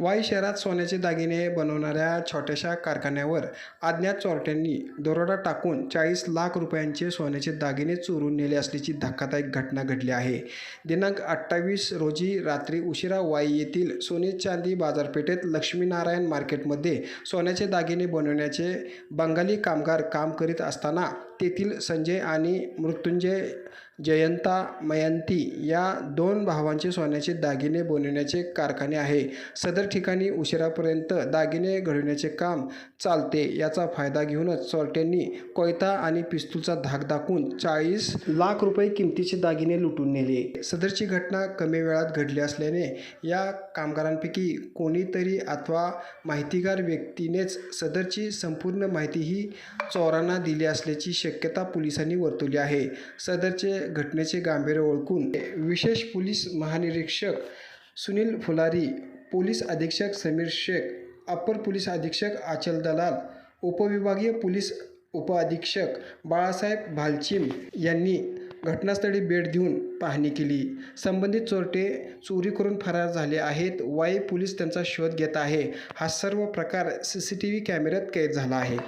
वाई शहरात सोन्याचे दागिने बनवणाऱ्या छोट्याशा कारखान्यावर अज्ञात चोरट्यांनी दरोडा टाकून चाळीस लाख रुपयांचे सोन्याचे दागिने चोरून नेले असल्याची धक्कादायक घटना घडली आहे. दिनांक अठ्ठावीस रोजी रात्री उशिरा वाई येथील सोने चांदी बाजारपेठेत लक्ष्मीनारायण मार्केटमध्ये सोन्याचे दागिने बनवण्याचे बंगाली कामगार काम करीत असताना तेथील संजय आणि मृत्युंजय जयंता मयंती या दोन भावांचे सोन्याचे दागिने बनवण्याचे कारखाने आहे. सदर ठिकाणी उशिरापर्यंत दागिने घडवण्याचे काम चालते. याचा फायदा घेऊनच चोरट्यांनी कोयता आणि पिस्तूलचा धाक दाखवून चाळीस लाख रुपये किमतीचे दागिने लुटून नेले. सदरची घटना कमी वेळात घडली असल्याने या कामगारांपैकी कोणीतरी अथवा माहितीगार व्यक्तीनेच सदरची संपूर्ण माहिती ही चोरांना दिली असल्याची शक्यता पोलिसांनी वर्तवली आहे. सदरचे घटनेचे गांभीर्य ओळखून विशेष पोलीस महानिरीक्षक सुनील फुलारी पोलीस अधीक्षक समीर शेख अप्पर पोलीस अधीक्षक आचल दलाल उपविभागीय पोलीस उपअधीक्षक बाळासाहेब भालचिम यांनी घटनास्थळी भेट देऊन पाहणी केली. संबंधित चोरटे चोरी करून फरार झाले आहेत. वाई पोलीस त्यांचा शोध घेत आहे. हा सर्व प्रकार सी सी टी व्ही कॅमेऱ्यात कैद झाला आहे.